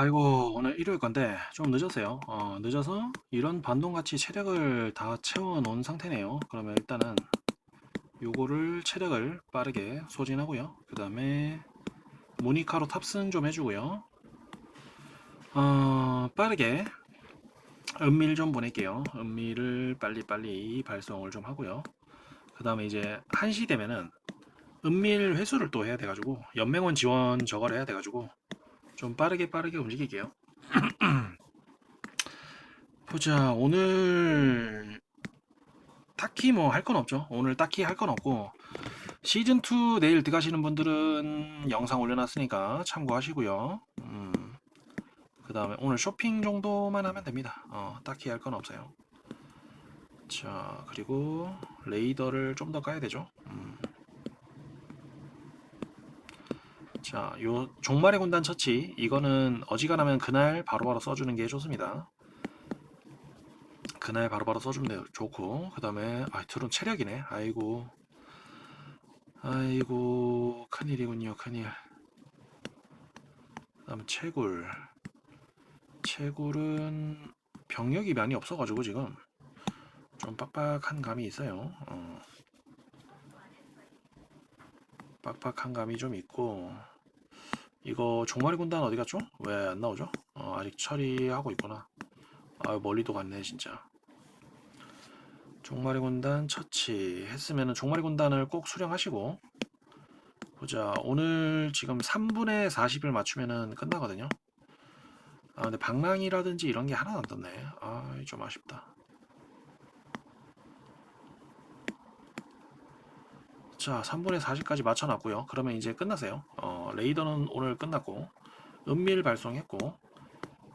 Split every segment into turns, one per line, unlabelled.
아이고 오늘 일요일 건데 좀 늦었어요. 어, 늦어서 이런 반동같이 체력을 다 채워 놓은 상태네요. 그러면 일단은 요거를 체력을 빠르게 소진하고요. 그 다음에 모니카로 탑승 좀 해주고요. 어, 빠르게 은밀 좀 보낼게요. 은밀을 빨리빨리 발송을 좀 하고요. 그 다음에 이제 1시 되면은 은밀 회수를 또 해야 돼가지고 연맹원 지원 저걸 해야 돼가지고 좀 빠르게 빠르게 움직일게요. 보자 오늘 딱히 뭐 할 건 없죠. 오늘 딱히 할 건 없고 시즌 2 내일 들어가시는 분들은 영상 올려놨으니까 참고하시고요. 음, 그 다음에 오늘 쇼핑 정도만 하면 됩니다. 어, 딱히 할 건 없어요. 자 그리고 레이더를 좀 더 까야 되죠. 음. 자, 요 종말의 군단 처치 이거는 어지간하면 그날 바로바로 써주는 게 좋습니다. 그날 바로바로 써주면 돼요. 좋고 그 다음에 아 둘은 체력이네. 아이고 아이고 큰일이군요. 큰일. 그 다음 채굴 채굴은 병력이 많이 없어가지고 지금 좀 빡빡한 감이 있어요. 어. 빡빡한 감이 좀 있고 이거 종말의 군단 어디 갔죠? 왜 안 나오죠? 어, 아직 처리하고 있구나. 아 멀리도 갔네 진짜. 종말의 군단 처치 했으면은 종말의 군단을 꼭 수령하시고 보자 오늘 지금 3분의 40을 맞추면은 끝나거든요. 아 근데 방랑이라든지 이런 게 하나도 안 떴네. 아 좀 아쉽다. 자, 3분의 40까지 맞춰놨고요. 그러면 이제 끝나세요. 어, 레이더는 오늘 끝났고 은밀 발송했고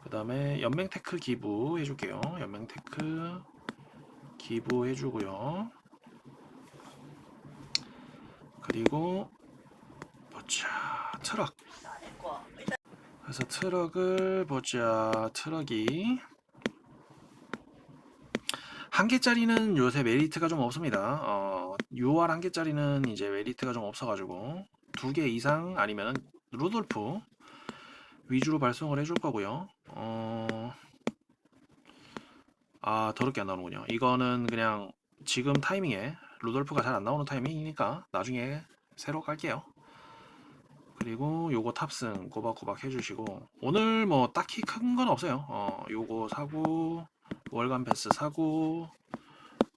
그 다음에 연맹 테크 기부 해줄게요. 연맹 테크 기부 해주고요. 그리고 보자 트럭. 그래서 트럭을 보자 트럭이 한 개짜리는 요새 메리트가 좀 없습니다. 어, 6월 한 개짜리는 이제 메리트가 좀 없어가지고 두 개 이상 아니면 루돌프 위주로 발송을 해줄 거고요. 어, 아 더럽게 안 나오는군요. 이거는 그냥 지금 타이밍에 루돌프가 잘 안 나오는 타이밍이니까 나중에 새로 깔게요. 그리고 요거 탑승 꼬박꼬박 해주시고 오늘 뭐 딱히 큰 건 없어요. 어, 요거 사고 월간 패스 사고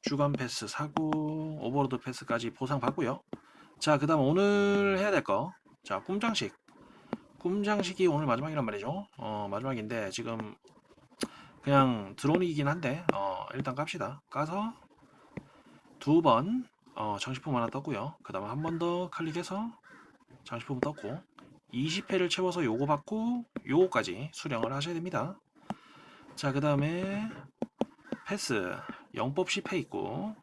주간 패스 사고 오버로드 패스까지 보상 받고요. 자, 그 다음 오늘 해야 될 거. 자, 꿈장식. 꿈장식이 오늘 마지막이란 말이죠. 어, 마지막인데 지금 그냥 드론이긴 한데 어, 일단 깝시다. 까서 두 번 어, 장식품 하나 떴고요. 그 다음에 한번 더 클릭해서 장식품 떴고 20회를 채워서 요거 받고 요거까지 수령을 하셔야 됩니다. 자, 그 다음에 패스 영법 10회 있고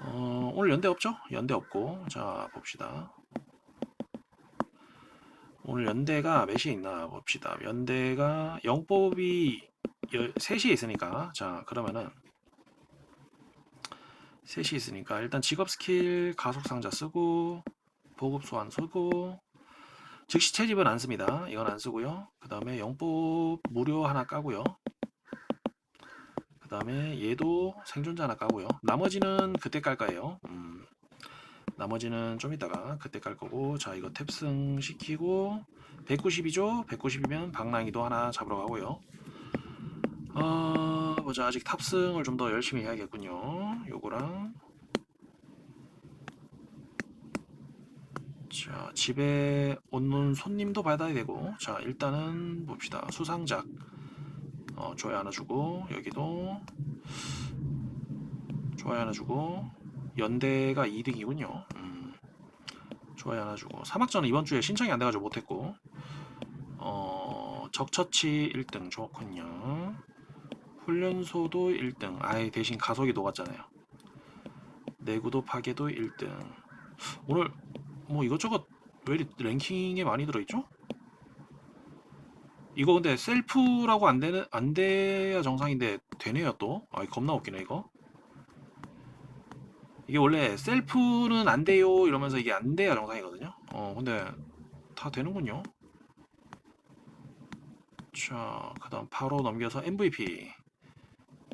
어, 오늘 연대 없죠? 연대 없고 자 봅시다. 오늘 연대가 몇 시에 있나 봅시다. 연대가 영법이 3시에 있으니까 자 그러면은 3시 있으니까 일단 직업 스킬 가속 상자 쓰고 보급 소환 쓰고 즉시 채집은 안 씁니다. 이건 안 쓰고요. 그 다음에 영법 무료 하나 까고요. 그 다음에 얘도 생존자 하나 까고요. 나머지는 그때 깔 거예요. 음, 나머지는 좀 이따가 그때 깔 거고 자 이거 탭승 시키고 190이죠? 190이면 방랑이도 하나 잡으러 가고요. 어, 보자 아직 탑승을 좀 더 열심히 해야겠군요. 요거랑 자 집에 오는 손님도 받아야 되고 자 일단은 봅시다 수상작 어, 좋아요 하나 주고 여기도 좋아요 하나 주고 연대가 2등이군요. 음, 좋아요 하나 주고 사막전은 이번 주에 신청이 안 돼가지고 못했고 어, 적처치 1등 좋군요. 훈련소도 1등. 아예 대신 가속이 녹았잖아요. 내구도 파괴도 1등. 오늘 뭐 이것저것 왜 이리 랭킹에 많이 들어있죠? 이거 근데 셀프라고 안 되는 안 돼야 정상인데 되네요 또. 아 겁나 웃기네 이거. 이게 원래 셀프는 안 돼요 이러면서 이게 안 돼야 정상이거든요. 어 근데 다 되는군요. 자, 그 다음 바로 넘겨서 MVP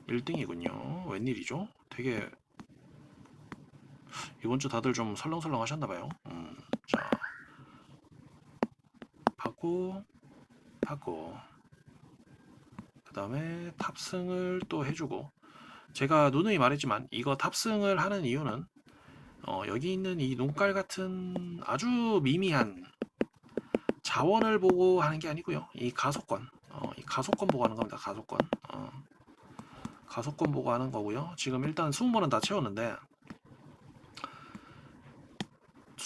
1등이군요. 웬일이죠? 되게 이번 주 다들 좀 설렁설렁 하셨나봐요. 음, 자, 받고, 받고, 그 다음에 탑승을 또 해주고, 제가 누누이 말했지만 이거 탑승을 하는 이유는 어, 여기 있는 이 눈깔 같은 아주 미미한 자원을 보고 하는 게 아니고요. 이 가속권, 어, 이 가속권 보고 하는 겁니다. 가속권. 어, 가속권 보고 하는 거고요. 지금 일단 20번은 다 채웠는데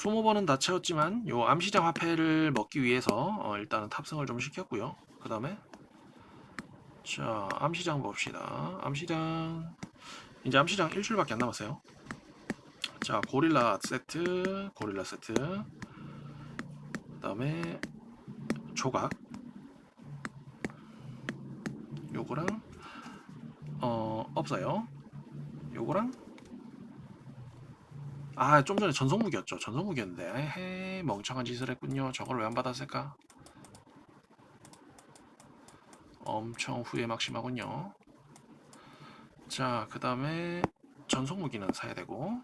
20번은 다 채웠지만 요 암시장 화폐를 먹기 위해서 어, 일단은 탑승을 좀 시켰고요. 그 다음에 자 암시장 봅시다. 암시장 이제 암시장 일주일밖에 안 남았어요. 자 고릴라 세트, 고릴라 세트. 그 다음에 조각 요거랑 어 없어요. 요거랑 아 좀 전에 전성무기였죠. 전성무기였는데 에헤 멍청한 짓을 했군요. 저걸 왜 안 받았을까? 엄청 후회 막심하군요. 자, 그 다음에 전속무기는 사야 되고,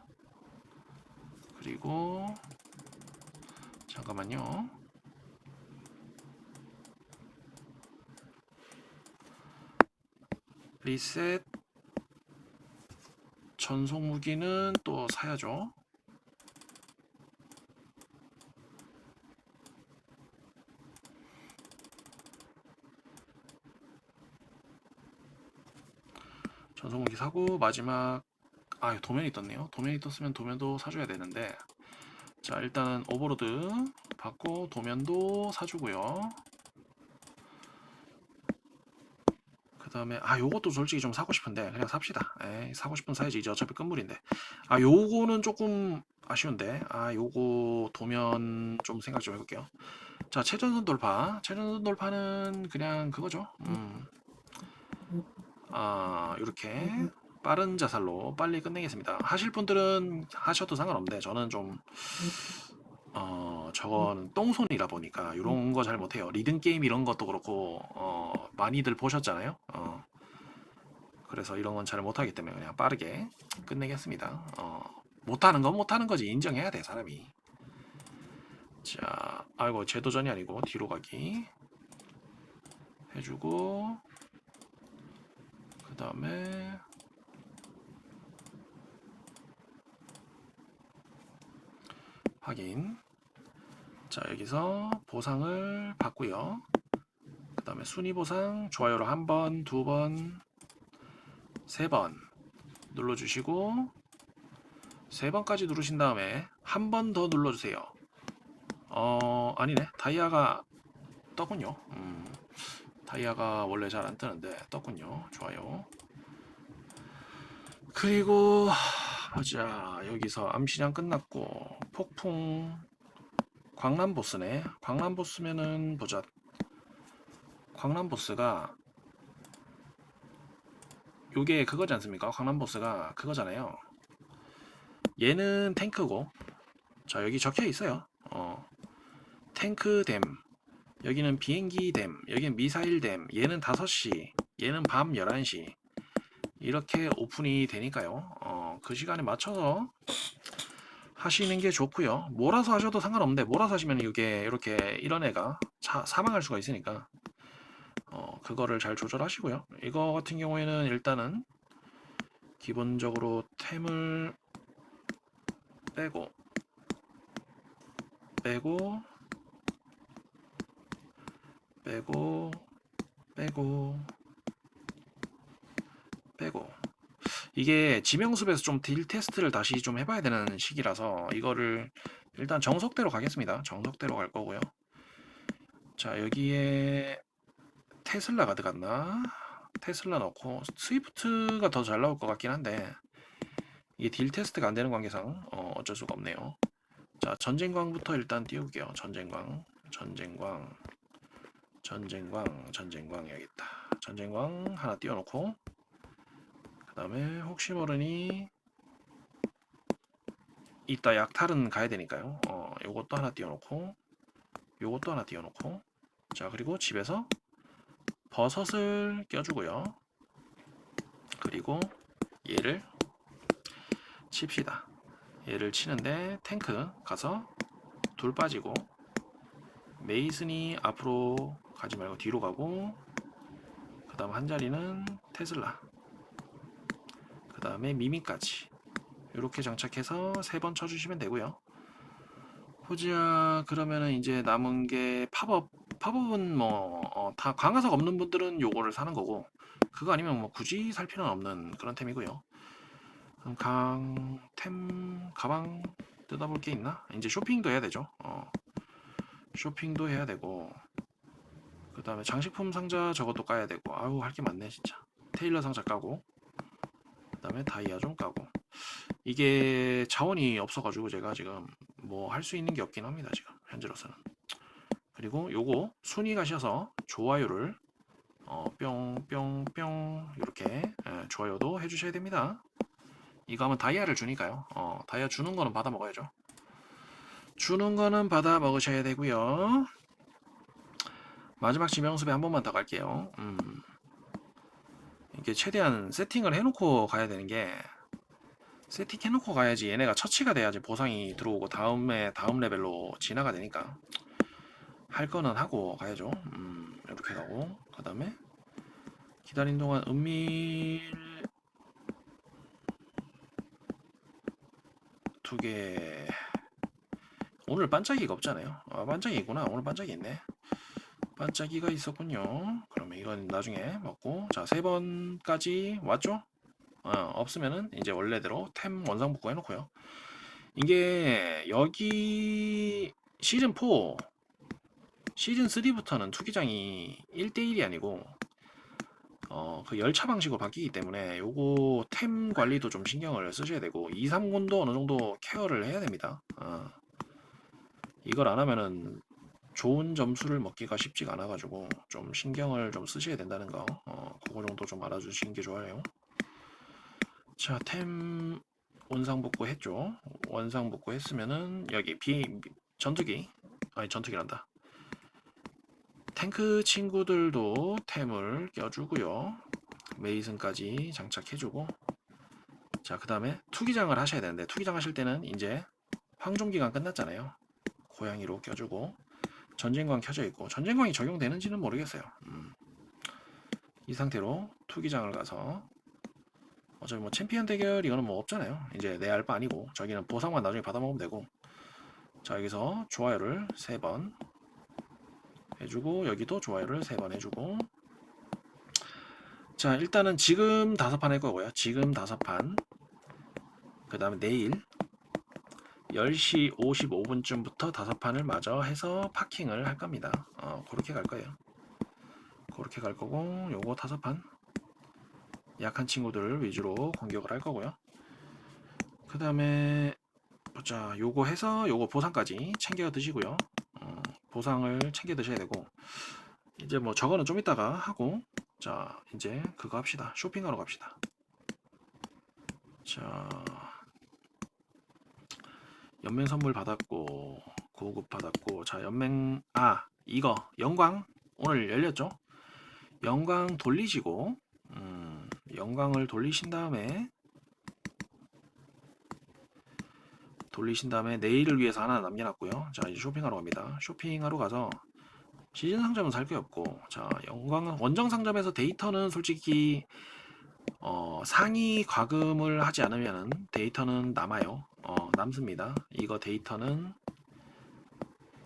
그리고, 잠깐만요. 리셋, 전속무기는 또 사야죠. 전성무기 사고 마지막 아 도면이 떴네요. 도면이 떴으면 도면도 사줘야 되는데. 자 일단은 오버로드 받고 도면도 사주고요. 그 다음에 아 요것도 솔직히 좀 사고 싶은데 그냥 삽시다. 에이, 사고 싶은 사이즈 이제 어차피 끝물인데. 아 요거는 조금 아쉬운데. 아 요거 도면 좀 생각 좀 해볼게요. 자 최전선 돌파. 최전선 돌파는 그냥 그거죠. 음. 아, 이렇게 빠른 자살로 빨리 끝내겠습니다. 하실 분들은 하셔도 상관없는데 저는 좀 어, 저거는 똥손이라 보니까 이런 거 잘 못해요. 리듬 게임 이런 것도 그렇고 어, 많이들 보셨잖아요. 어, 그래서 이런 건 잘 못하기 때문에 그냥 빠르게 끝내겠습니다. 어, 못하는 건 못하는 거지 인정해야 돼 사람이. 자, 아이고 제도전이 아니고 뒤로 가기 해주고 그 다음에 확인. 자 여기서 보상을 받고요. 그 다음에 순위 보상 좋아요로 한 번, 두 번, 세 번 눌러주시고 세 번까지 누르신 다음에 한 번 더 눌러주세요. 어 아니네. 다이아가 떴군요. 음. 다이아가 원래 잘 안 뜨는데 떴군요. 좋아요. 그리고 보자 여기서 암시장 끝났고 폭풍 광란 보스네. 광란 보스면은 보자. 광란 보스가 요게 그거지 않습니까? 광란 보스가 그거잖아요. 얘는 탱크고 자 여기 적혀 있어요. 어 탱크댐 여기는 비행기 댐, 여기는 미사일 댐, 얘는 5시, 얘는 밤 11시. 이렇게 오픈이 되니까요. 어, 그 시간에 맞춰서 하시는 게 좋고요. 몰아서 하셔도 상관없는데 몰아서 하시면 이게 이렇게 이런 애가 사, 사망할 수가 있으니까 어, 그거를 잘 조절하시고요. 이거 같은 경우에는 일단은 기본적으로 템을 빼고 빼고 빼고 빼고 빼고 이게 지명숲에서 좀 딜 테스트를 다시 좀 해봐야 되는 시기라서 이거를 일단 정석대로 가겠습니다. 정석대로 갈 거고요. 자 여기에 테슬라가 들어갔나? 테슬라 넣고 스위프트가 더 잘 나올 것 같긴 한데 이게 딜 테스트가 안 되는 관계상 어, 어쩔 수가 없네요. 자 전쟁광부터 일단 띄울게요. 전쟁광, 전쟁광, 전쟁광, 전쟁광 있다. 전쟁광 하나 띄워놓고 그 다음에 혹시 모르니 이따 약탈은 가야 되니까요. 어, 요것도 하나 띄워놓고 요것도 하나 띄워놓고 자 그리고 집에서 버섯을 껴주고요. 그리고 얘를 칩시다. 얘를 치는데 탱크 가서 둘 빠지고 메이슨이 앞으로 가지 말고 뒤로 가고 그 다음 한 자리는 테슬라 그 다음에 미미까지 이렇게 장착해서 세 번 쳐주시면 되고요. 보자 그러면은 이제 남은 게 팝업 팝업은 뭐다 강화석 없는 분들은 요거를 사는 거고 그거 아니면 뭐 굳이 살 필요는 없는 그런 템이고요. 그럼 강템 가방 뜯어볼 게 있나? 이제 쇼핑도 해야 되죠. 어. 쇼핑도 해야 되고. 그 다음에 장식품 상자 저것도 까야 되고. 아우 할 게 많네 진짜. 테일러 상자 까고 그 다음에 다이아 좀 까고. 이게 자원이 없어가지고 제가 지금 뭐 할 수 있는 게 없긴 합니다 지금 현재로서는. 그리고 요거 순위 가셔서 좋아요를 어, 뿅뿅뿅 이렇게 예, 좋아요도 해주셔야 됩니다. 이거 하면 다이아를 주니까요. 어, 다이아 주는 거는 받아 먹어야죠. 주는 거는 받아 먹으셔야 되고요 마지막 지명습에 한 번만 더 갈게요. 음. 이게 최대한 세팅을 해놓고 가야 되는 게 세팅 해놓고 가야지 얘네가 처치가 돼야지 보상이 들어오고 다음에 다음 레벨로 진화가 되니까 할 거는 하고 가야죠. 음, 이렇게 가고 그 다음에 기다린 동안 은밀 두 개 오늘 반짝이가 없잖아요. 아, 반짝이 있구나. 오늘 반짝이 있네. 반짝이가 있었군요. 그러면 이건 나중에 먹고 자 세 번까지 왔죠? 어, 없으면은 이제 원래대로 템 원상복구 해놓고요. 이게 여기 시즌 4 시즌 3부터는 투기장이 1대1이 아니고 어, 그 열차 방식으로 바뀌기 때문에 요거 템 관리도 좀 신경을 쓰셔야 되고 2, 3군도 어느 정도 케어를 해야 됩니다. 어. 이걸 안 하면은 좋은 점수를 먹기가 쉽지가 않아 가지고 좀 신경을 좀 쓰셔야 된다는 거. 어, 그거 정도 좀 알아주시는 게 좋아요. 자 템 원상복구 했죠? 원상복구 했으면은 여기 비 전투기. 아니 전투기란다. 탱크 친구들도 템을 껴주고요. 메이슨까지 장착해주고. 자 그 다음에 투기장을 하셔야 되는데 투기장 하실 때는 이제 황종기간 끝났잖아요. 고양이로 껴주고 전쟁광 켜져 있고 전쟁광이 적용되는지는 모르겠어요. 음. 이 상태로 투기장을 가서 어차피 뭐 챔피언 대결 이거는 뭐 없잖아요. 이제 내 알바 아니고 저기는 보상만 나중에 받아먹으면 되고 자 여기서 좋아요를 세 번 해주고 여기도 좋아요를 세 번 해주고 자 일단은 지금 다섯 판 할 거고요. 지금 다섯 판그 다음에 내일 10시 55분쯤부터 다섯 판을 마저 해서 파킹을 할 겁니다. 어, 그렇게 갈 거예요. 그렇게 갈 거고 요거 다섯 판 약한 친구들 위주로 공격을 할 거고요. 그 다음에 보자 요거 해서 요거 보상까지 챙겨 드시고요. 어, 보상을 챙겨 드셔야 되고 이제 뭐 저거는 좀 이따가 하고 자 이제 그거 합시다. 쇼핑하러 갑시다. 자 연맹 선물 받았고 고급 받았고 자 연맹 아 이거 영광. 오늘 열렸죠? 영광 돌리시고 음, 영광을 돌리신 다음에 돌리신 다음에 내일을 위해서 하나 남겨놨고요. 자 이제 쇼핑하러 갑니다. 쇼핑하러 가서 시즌 상점은 살 게 없고 자 영광은 원정 상점에서 데이터는 솔직히 어, 상위 과금을 하지 않으면 데이터는 남아요. 어, 남습니다. 이거 데이터는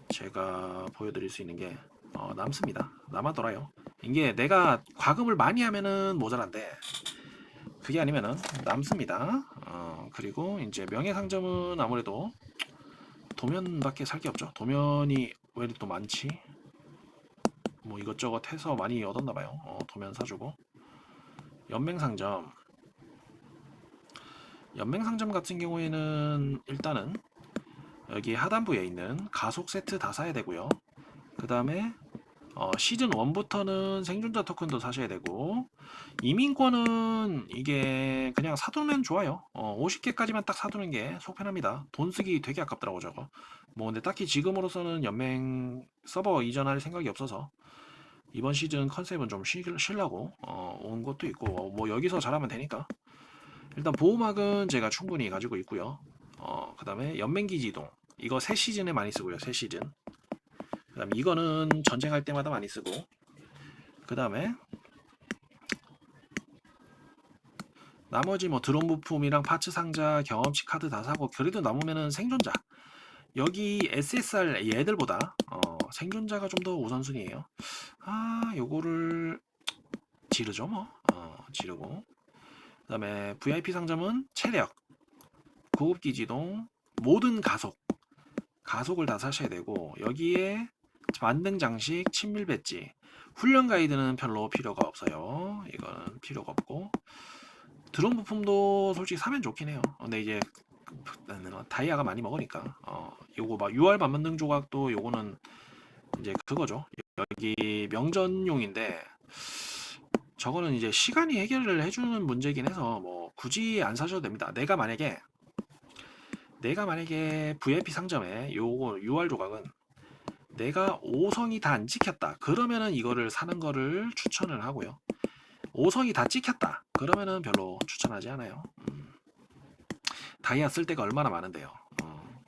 제가 보여드릴 수 있는 게 어, 남습니다. 남아 돌아요. 이게 내가 과금을 많이 하면은 모자란데 그게 아니면은 남습니다. 어, 그리고 이제 명예상점은 아무래도 도면밖에 살 게 없죠. 도면이 왜 이렇게 또 많지? 뭐 이것저것 해서 많이 얻었나 봐요. 어, 도면 사주고 연맹상점 연맹 상점 같은 경우에는 일단은 여기 하단부에 있는 가속 세트 다 사야 되고요. 그 다음에 어, 시즌 1부터는 생존자 토큰도 사셔야 되고 이민권은 이게 그냥 사두면 좋아요. 어, 50개까지만 딱 사두는 게 속편합니다. 돈 쓰기 되게 아깝더라고 저거. 뭐 근데 딱히 지금으로서는 연맹 서버 이전할 생각이 없어서 이번 시즌 컨셉은 좀 쉬, 쉬려고 어, 온 것도 있고 뭐 여기서 잘하면 되니까 일단 보호막은 제가 충분히 가지고 있고요. 어, 그 다음에 연맹기 지동 이거 새 시즌에 많이 쓰고요. 새 시즌. 그 다음 에 이거는 전쟁할 때마다 많이 쓰고 그 다음에 나머지 뭐 드론 부품이랑 파츠 상자, 경험치 카드 다 사고 그래도 남으면은 생존자. 여기 SSR 얘들보다 어, 생존자가 좀 더 우선순위예요. 아, 요거를 지르죠 뭐. 어, 지르고. 그다음에 VIP 상점은 체력, 고급 기 지동, 모든 가속. 가속을 다 사셔야 되고 여기에 만능 장식, 친밀 배지. 훈련 가이드는 별로 필요가 없어요. 이거는 필요가 없고. 드론 부품도 솔직히 사면 좋긴 해요. 어, 근데 이제 다이아가 많이 먹으니까 어 요거 막 UR 만능 조각도 요거는 이제 그거죠. 여기 명전용인데 저거는 이제 시간이 해결을 해주는 문제긴 해서 뭐 굳이 안 사셔도 됩니다. 내가 만약에 내가 만약에 VIP 상점에 요거 UR 조각은 내가 5성이 다 안 찍혔다. 그러면은 이거를 사는 거를 추천을 하고요. 5성이 다 찍혔다. 그러면은 별로 추천하지 않아요. 음. 다이아 쓸 때가 얼마나 많은데요. 어.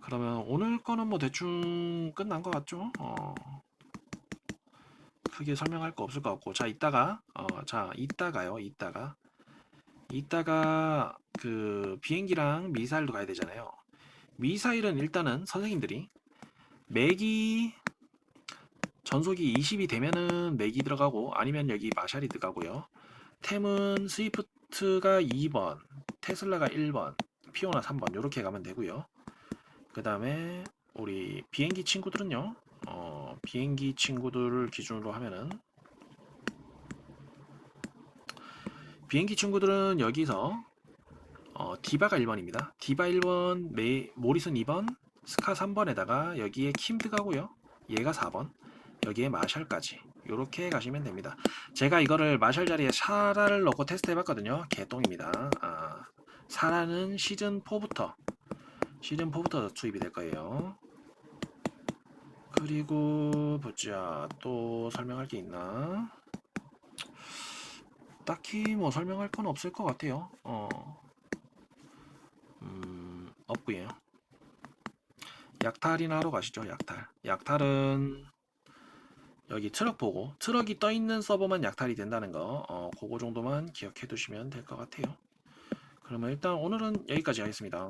그러면 오늘 거는 뭐 대충 끝난 것 같죠? 어. 크게 설명할 거 없을 것 같고 자 이따가 어, 자 이따가요 이따가. 이따가 그 비행기랑 미사일도 가야 되잖아요. 미사일은 일단은 선생님들이 맥이 전속이 20이 되면은 맥이 들어가고 아니면 여기 마샬이 들어가고요. 템은 스위프트가 2번 테슬라가 1번 피오나 3번 이렇게 가면 되고요. 그 다음에 우리 비행기 친구들은요 어, 비행기 친구들을 기준으로 하면은 비행기 친구들은 여기서 어, 디바가 1번입니다. 디바 1번, 메, 모리슨 2번, 스카 3번에다가 여기에 킴 들어가고요. 얘가 4번, 여기에 마샬까지 이렇게 가시면 됩니다. 제가 이거를 마샬 자리에 사라를 넣고 테스트 해봤거든요. 개똥입니다. 아, 사라는 시즌 4부터 시즌 4부터 투입이 될 거예요. 그리고 보자 또 설명할 게 있나? 딱히 뭐 설명할 건 없을 것 같아요. 어, 음, 없고요. 약탈이나 하러 가시죠. 약탈. 약탈은 여기 트럭 보고 트럭이 떠 있는 서버만 약탈이 된다는 거, 어, 그거 정도만 기억해 두시면 될 것 같아요. 그러면 일단 오늘은 여기까지 하겠습니다.